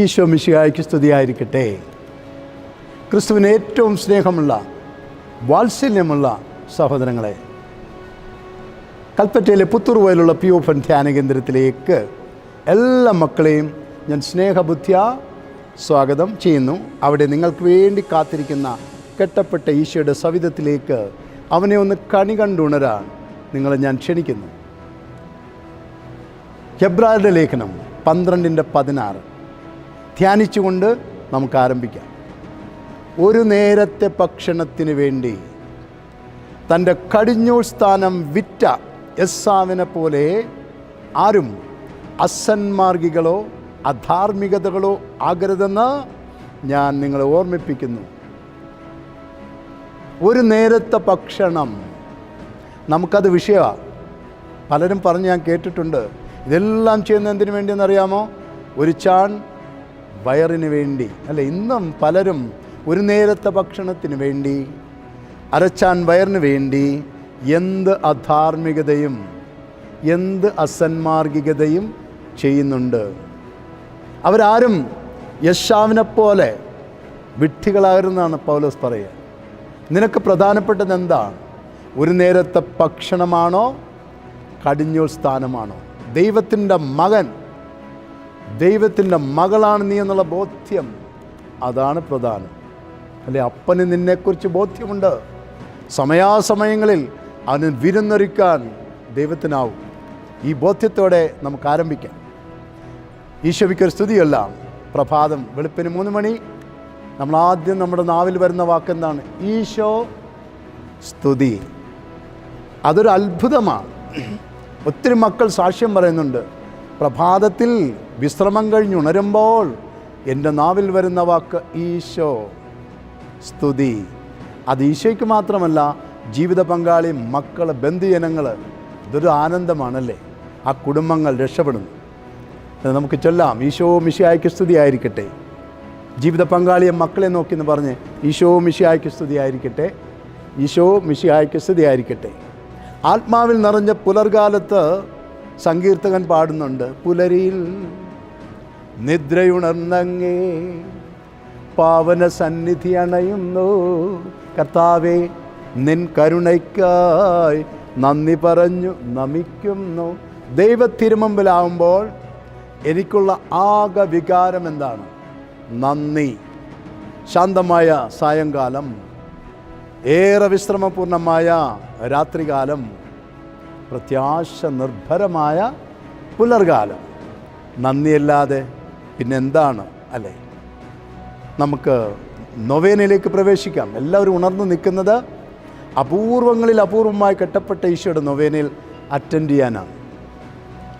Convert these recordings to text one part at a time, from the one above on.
ഈശോ മിശിഹായ്ക്ക് സ്തുതിയായിരിക്കട്ടെ. ക്രിസ്തുവിന് ഏറ്റവും സ്നേഹമുള്ള വാത്സല്യമുള്ള സഹോദരങ്ങളെ കൽപ്പറ്റയിലെ പുത്തൂർ പോലുള്ള പി ഓഫൻ ധ്യാന കേന്ദ്രത്തിലേക്ക് എല്ലാ മക്കളെയും ഞാൻ സ്നേഹബുദ്ധിയ സ്വാഗതം ചെയ്യുന്നു. അവിടെ നിങ്ങൾക്ക് വേണ്ടി കാത്തിരിക്കുന്ന കെട്ടപ്പെട്ട ഈശോയുടെ സവിധത്തിലേക്ക് അവനെ ഒന്ന് കണി കണ്ടുണരാൻ നിങ്ങളെ ഞാൻ ക്ഷണിക്കുന്നു. ഹെബ്രാരുടെ ലേഖനം പന്ത്രണ്ടിന്റെ പതിനാറ്. ധ്യാനിച്ചുകൊണ്ട് നമുക്ക് ആരംഭിക്കാം ഒരു നേരത്തെ ഭക്ഷണത്തിന് വേണ്ടി തന്റെ കടിഞ്ഞൂൽ സ്ഥാനം വിറ്റ എസ്സാവിനെ പോലെ ആരും അസന്മാർഗികളോ അധാർമികതകളോ ആകരുതെന്ന് ഞാൻ നിങ്ങളെ ഓർമ്മിപ്പിക്കുന്നു. ഒരു നേരത്തെ ഭക്ഷണം നമുക്കത് വിഷയമാണ്. പലരും പറഞ്ഞ് ഞാൻ കേട്ടിട്ടുണ്ട്. ഇതെല്ലാം ചെയ്യുന്ന എന്തിനു വേണ്ടിയെന്നറിയാമോ? ഒരു ചാൺ വയറിന് വേണ്ടി അല്ല? ഇന്നും പലരും ഒരു നേരത്തെ ഭക്ഷണത്തിന് വേണ്ടി അരച്ചാൻ വയറിന് വേണ്ടി എന്ത് അധാർമികതയും എന്ത് അസന്മാർഗികതയും ചെയ്യുന്നുണ്ട്. അവരാരും യശാവിനെ പോലെ പൗലോസ് പറയുക. നിനക്ക് പ്രധാനപ്പെട്ടത് എന്താണ്? ഒരു നേരത്തെ ഭക്ഷണമാണോ? കടിഞ്ഞൂൽ സ്ഥാനമാണോ ദൈവത്തിന്റെ മകൻ ദൈവത്തിന്റെ മകളാണ് നീ എന്നുള്ള ബോധ്യം. അതാണ് പ്രധാനം. അല്ലെ അപ്പന് നിന്നെക്കുറിച്ച് ബോധ്യമുണ്ട്. സമയാസമയങ്ങളിൽ അവന് വിരുന്നൊരുക്കാൻ ദൈവത്തിനാവും. ഈ ബോധ്യത്തോടെ നമുക്ക് ആരംഭിക്കാം. ഈശോയ്ക്കൊരു സ്തുതിയല്ല പ്രഭാതം വെളുപ്പിന് മൂന്ന് മണി. നമ്മൾ ആദ്യം നമ്മുടെ നാവിൽ വരുന്ന വാക്കെന്താണ് ഈശോ സ്തുതി. അതൊരു അത്ഭുതമാണ്. ഒത്തിരി മക്കൾ സാക്ഷ്യം പറയുന്നുണ്ട്. പ്രഭാതത്തിൽ വിശ്രമം കഴിഞ്ഞുണരുമ്പോൾ എന്റെ നാവിൽ വരുന്ന വാക്ക് ഈശോ. സ്തുതി. അത് ഈശോയ്ക്ക് മാത്രമല്ല ജീവിത പങ്കാളി മക്കൾ ബന്ധുജനങ്ങൾ ഇതൊരു ആനന്ദമാണല്ലേ? ആ കുടുംബങ്ങൾ രക്ഷപ്പെടുന്നു. നമുക്ക് ചൊല്ലാം. ഈശോ മിശിയായ്ക്ക് സ്തുതി ആയിരിക്കട്ടെ ജീവിത പങ്കാളിയെ മക്കളെ നോക്കി എന്ന് പറഞ്ഞ് ഈശോ മിശിയായ്ക്ക് സ്തുതി ആയിരിക്കട്ടെ ഈശോ മിശിയായ്ക്ക് സ്തുതി ആയിരിക്കട്ടെ ആത്മാവിൽ നിറഞ്ഞ പുലർകാലത്ത് സങ്കീർത്തകൻ പാടുന്നുണ്ട്. പുലരിയിൽ നിദ്രയുണർന്നങ്ങേ പാവന സന്നിധി അണയുന്നു. കർത്താവെ നിൻ കരുണയ്ക്കായി നന്ദി പറഞ്ഞു നമിക്കുന്നു. ദൈവത്തിരുമുമ്പിലാവുമ്പോൾ എനിക്കുള്ള ആകെ വികാരം എന്താണ്? നന്ദി. ശാന്തമായ സായങ്കാലം ഏറെ വിശ്രമപൂർണമായ രാത്രികാലം പ്രത്യാശ നിർഭരമായ പുലർകാലം. നന്ദിയല്ലാതെ പിന്നെന്താണ് അല്ലേ? നമുക്ക് നൊവേനയിലേക്ക് പ്രവേശിക്കാം. എല്ലാവരും ഉണർന്നു നിൽക്കുന്നത് അപൂർവങ്ങളിൽ അപൂർവമായി കെട്ടപ്പെട്ട ഈശോയുടെ നൊവേനയിൽ അറ്റൻഡ് ചെയ്യാനാണ്.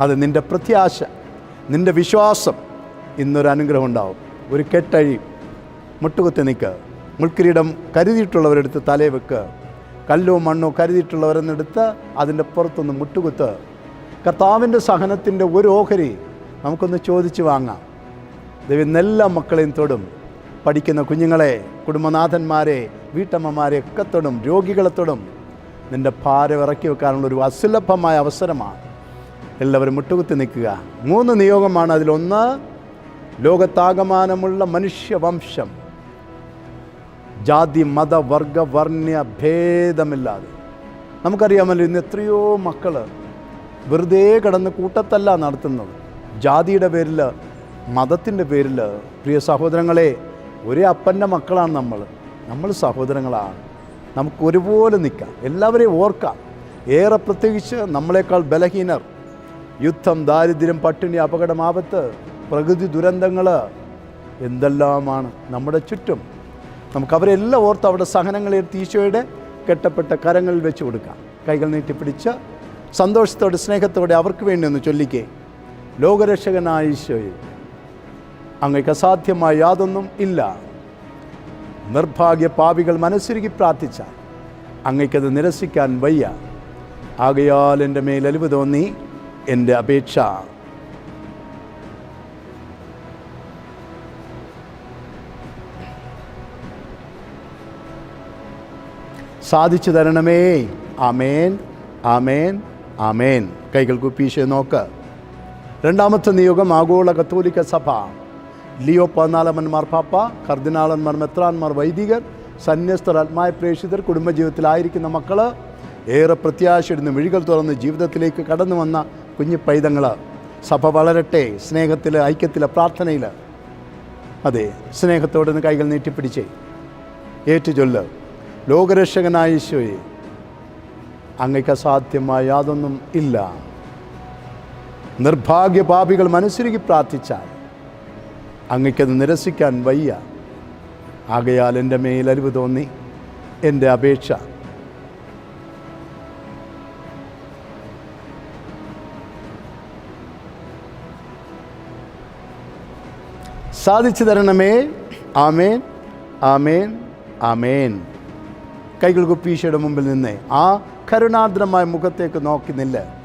അത് നിന്റെ പ്രത്യാശ നിന്റെ വിശ്വാസം ഇന്നൊരു അനുഗ്രഹം ഉണ്ടാവും. ഒരു കെട്ടഴി മുട്ടുകുത്തി നിൽക്കുക മുൾക്കിരീടം കരുതിയിട്ടുള്ളവരെടുത്ത് തലേ വെക്കുക കല്ലോ മണ്ണോ കരുതിയിട്ടുള്ളവരെന്നെടുത്ത് അതിന്റെ പുറത്തൊന്ന് മുട്ടുകുത്ത്. കർത്താവിന്റെ സഹനത്തിന്റെ ഒരു ഓഹരി നമുക്കൊന്ന് ചോദിച്ച് വാങ്ങാം. ദൈവം എല്ലാ മക്കളെയും തൊടും. പഠിക്കുന്ന കുഞ്ഞുങ്ങളെ കുടുംബനാഥന്മാരെ വീട്ടമ്മമാരെ ഒക്കെ തൊടും. രോഗികളെ തൊടും. നിന്റെ ഭാരം ഇറക്കി വെക്കാനുള്ള ഒരു അസുലഭമായ അവസരമാണ്. എല്ലാവരും മുട്ടുകുത്തി നിൽക്കുക. മൂന്ന് നിയോഗമാണ് അതിലൊന്ന്. ലോകത്താകമാനമുള്ള മനുഷ്യവംശം ജാതി മത വർഗ വർണ ഭേദമില്ലാതെ. നമുക്കറിയാമല്ലോ ഇന്ന് എത്രയോ മക്കൾ വെറുതെ കിടന്ന് കൂട്ടത്തല്ല നടത്തുന്നത്. ജാതിയുടെ പേരിൽ മതത്തിന്റെ പേരിൽ പ്രിയ സഹോദരങ്ങളെ ഒരേ അപ്പന്റെ മക്കളാണ് നമ്മൾ നമ്മൾ സഹോദരങ്ങളാണ്. നമുക്ക് ഒരുപോലെ നിൽക്കാം. എല്ലാവരെയും ഓർക്കാം. ഏറെ പ്രത്യേകിച്ച് നമ്മളെക്കാൾ ബലഹീനർ. യുദ്ധം ദാരിദ്ര്യം പട്ടിണി അപകടം ആപത്ത് പ്രകൃതി ദുരന്തങ്ങൾ എന്തെല്ലാമാണ് നമ്മുടെ ചുറ്റും. നമുക്ക് അവരെല്ലാം ഓർത്ത് അവിടെ സഹനങ്ങളെടുത്ത് ഈശോയുടെ കെട്ടപ്പെട്ട കരങ്ങളിൽ വെച്ച് കൊടുക്കാം. കൈകൾ നീട്ടിപ്പിടിച്ച് സന്തോഷത്തോടെ സ്നേഹത്തോടെ അവർക്ക് വേണ്ടി ഒന്ന് ചൊല്ലിക്കേ. ലോകരക്ഷകനായ ഈശോയെ അങ്ങക്ക് അസാധ്യമായ യാതൊന്നും ഇല്ല. നിർഭാഗ്യ പാപികൾ മനസ്സുരുകി പ്രാർത്ഥിച്ച അങ്ങയ്ക്കത് നിരസിക്കാൻ വയ്യ. ആകയാൽ എന്റെ മേൽ അലിവ് തോന്നി എന്റെ അപേക്ഷ സാധിച്ചു തരണമേ. ആമേൻ ആമേൻ ആമേൻ. കൈകൾ കുപ്പീശ് നോക്ക്. രണ്ടാമത്തെ നിയോഗം ആഗോള കത്തോലിക്ക സഭ. ലിയോ പതിനാലമ്മൻ പാപ്പ കർദിനാളന്മാർ മെത്രാന്മാർ വൈദികർ സന്യസ്തർ ആത്മായ പ്രേക്ഷിതർ കുടുംബജീവിതത്തിലായിരിക്കുന്ന മക്കൾ ഏറെ പ്രത്യാശയിടുന്ന വിഴികൾ തുറന്ന് ജീവിതത്തിലേക്ക് കടന്നു വന്ന കുഞ്ഞു പൈതങ്ങൾ സഭ വളരട്ടെ സ്നേഹത്തിൽ ഐക്യത്തിൽ പ്രാർത്ഥനയിൽ അതെ സ്നേഹത്തോടെ കൈകൾ നീട്ടിപ്പിടിച്ചേ. ഏറ്റുചൊല്ല്. ലോകരക്ഷകനായ ഈശോയെ അങ്ങയ്ക്ക് അസാധ്യമായ യാതൊന്നും ഇല്ല. നിർഭാഗ്യ പാപികൾ മനസ്സിരുകി പ്രാർത്ഥിച്ചാൽ അങ്ങയ്ക്കത് നിരസിക്കാൻ വയ്യ. ആകയാൽ എന്റെ മേലരിവ് തോന്നി എന്റെ അപേക്ഷ. സാധിച്ചു തരണമേ. ആമേൻ ആമേൻ ആമേൻ. കൈകൾ കുപ്പീശയുടെ മുമ്പിൽ നിന്ന് ആ കരുണാദ്രമായ മുഖത്തേക്ക് നോക്കി നില്ല.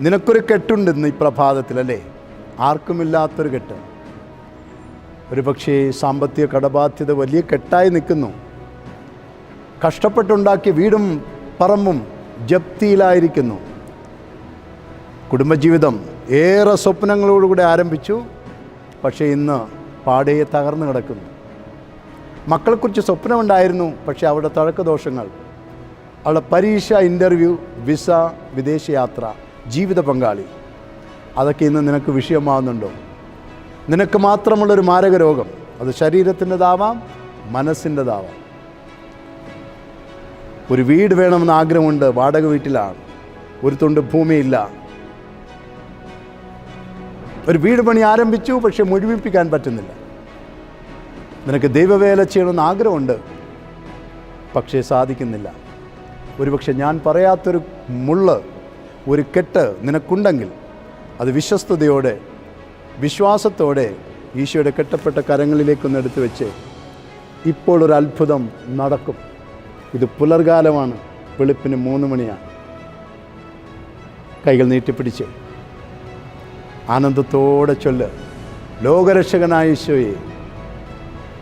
നിനക്കൊരു കെട്ടുണ്ട് ഇന്ന് ഈ പ്രഭാതത്തിൽ അല്ലേ? ആർക്കുമില്ലാത്തൊരു കെട്ട്. ഒരു പക്ഷേ സാമ്പത്തിക കടബാധ്യത വലിയ കെട്ടായി നിൽക്കുന്നു. കഷ്ടപ്പെട്ടുണ്ടാക്കിയ വീടും പറമ്പും ജപ്തിയിലായിരിക്കുന്നു. കുടുംബജീവിതം ഏറെ സ്വപ്നങ്ങളോടുകൂടി ആരംഭിച്ചു. പക്ഷേ ഇന്ന് പാടയെ തകർന്നു കിടക്കുന്നു. മക്കളെക്കുറിച്ച് സ്വപ്നമുണ്ടായിരുന്നു പക്ഷേ അവിടെ തഴക്കദോഷങ്ങൾ. അവളുടെ പരീക്ഷ ഇന്റർവ്യൂ വിസ വിദേശയാത്ര ജീവിത പങ്കാളി. അതൊക്കെ ഇന്ന് നിനക്ക് വിഷയമാവുന്നുണ്ടോ? നിനക്ക് മാത്രമുള്ളൊരു മാരക രോഗം അത് ശരീരത്തിന്റെതാവാം മനസ്സിന്റെതാവാം. ഒരു വീട് വേണമെന്ന് ആഗ്രഹമുണ്ട് വാടക വീട്ടിലാണ്. ഒരു തുണ്ട് ഭൂമിയില്ല. ഒരു വീട് പണി ആരംഭിച്ചു പക്ഷെ മുഴുവിപ്പിക്കാൻ പറ്റുന്നില്ല. നിനക്ക് ദൈവവേല ചെയ്യണമെന്ന് ആഗ്രഹമുണ്ട്. പക്ഷേ സാധിക്കുന്നില്ല. ഒരുപക്ഷെ ഞാൻ പറയാത്തൊരു മുള്ള് ഒരു കെട്ട് നിനക്കുണ്ടെങ്കിൽ അത് വിശ്വസ്തയോടെ വിശ്വാസത്തോടെ ഈശോയുടെ കെട്ടപ്പെട്ട കരങ്ങളിലേക്കൊന്ന് എടുത്തു വെച്ച് ഇപ്പോൾ ഒരു അത്ഭുതം നടക്കും. ഇത് പുലർകാലമാണ്. വെളുപ്പിന് മൂന്ന് മണിയാണ്. കൈകൾ നീട്ടിപ്പിടിച്ച് ആനന്ദത്തോടെ ചൊല്ല് ലോകരക്ഷകനായ ഈശോയെ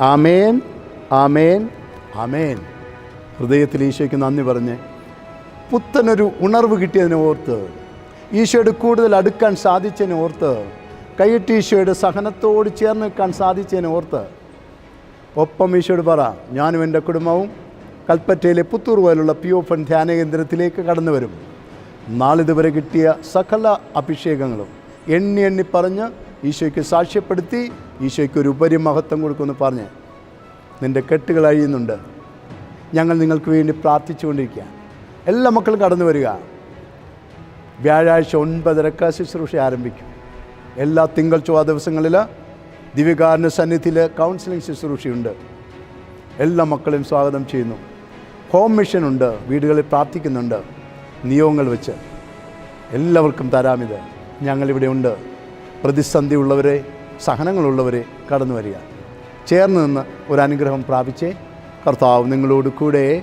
ആമേൻ ആമേൻ ആമേൻ. ഹൃദയത്തിൽ ഈശോയ്ക്ക് നന്ദി പറഞ്ഞ് പുത്തനൊരു ഉണർവ് കിട്ടിയതിനെ ഓർത്ത് ഈശോയുടെ കൂടുതൽ അടുക്കാൻ സാധിച്ചതിനെ ഓർത്ത് കൈയിട്ട് ഈശോയുടെ സഹനത്തോട് ചേർന്ന് നിൽക്കാൻ സാധിച്ചതിനെ ഓർത്ത് ഒപ്പം ഈശോയോട് പറ ഞാനും എന്റെ കുടുംബവും കൽപ്പറ്റയിലെ പുത്തൂർ പോലുള്ള പി ഒ ധ്യാന കേന്ദ്രത്തിലേക്ക് കടന്നു വരും. നാളിതുവരെ കിട്ടിയ സകല അഭിഷേകങ്ങളും എണ്ണി എണ്ണി പറഞ്ഞ് ഈശോയ്ക്ക് സാക്ഷ്യപ്പെടുത്തി ഈശോയ്ക്ക് ഒരു ഉപരിമഹത്വം കൊടുക്കുമെന്ന് പറഞ്ഞ് നിന്റെ കെട്ടുകൾ അഴിയുന്നുണ്ട്. ഞങ്ങൾ നിങ്ങൾക്ക് വേണ്ടി പ്രാർത്ഥിച്ചുകൊണ്ടിരിക്കുക എല്ലാ മക്കളും കടന്നു വരിക. വ്യാഴാഴ്ച ഒൻപതരക്ക ശുശ്രൂഷ ആരംഭിക്കും. എല്ലാ തിങ്കൾ ചൊവ്വ ദിവസങ്ങളിൽ ദിവ്യകാരന്റെ സന്നിധിയിൽ കൗൺസിലിംഗ് ശുശ്രൂഷയുണ്ട്. എല്ലാ മക്കളെയും സ്വാഗതം ചെയ്യുന്നു. ഹോം മിഷൻ ഉണ്ട്. വീടുകളിൽ പ്രാർത്ഥിക്കുന്നുണ്ട്. നിയോഗങ്ങൾ വെച്ച്. എല്ലാവർക്കും തരാമിത് ഞങ്ങളിവിടെ ഉണ്ട്. പ്രതിസന്ധി ഉള്ളവരെ സഹനങ്ങളുള്ളവരെ കടന്നു വരിക. ചേർന്ന് നിന്ന് ഒരു അനുഗ്രഹം പ്രാപിച്ചേ. കർത്താവ് നിങ്ങളോട് കൂടെ.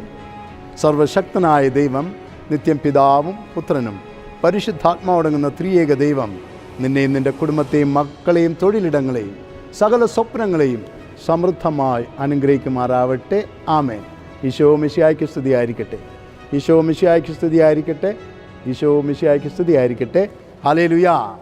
സർവശക്തനായ ദൈവം നിത്യം പിതാവും പുത്രനും പരിശുദ്ധാത്മാവടങ്ങുന്ന ത്രിയേക ദൈവം നിന്നെയും നിന്റെ കുടുംബത്തെയും മക്കളെയും തൊഴിലിടങ്ങളെയും സകല സ്വപ്നങ്ങളെയും സമൃദ്ധമായി അനുഗ്രഹിക്കുമാറാവട്ടെ. ആമേൻ. ഈശോ മിശിയായ്ക്ക് സ്തുതിയായിരിക്കട്ടെ. ഈശോ മിശിയായ്ക്ക് സ്തുതിയായിരിക്കട്ടെ. ഈശോ മിശിയായ്ക്ക് സ്തുതിയായിരിക്കട്ടെ. ഹലേ ലുയാ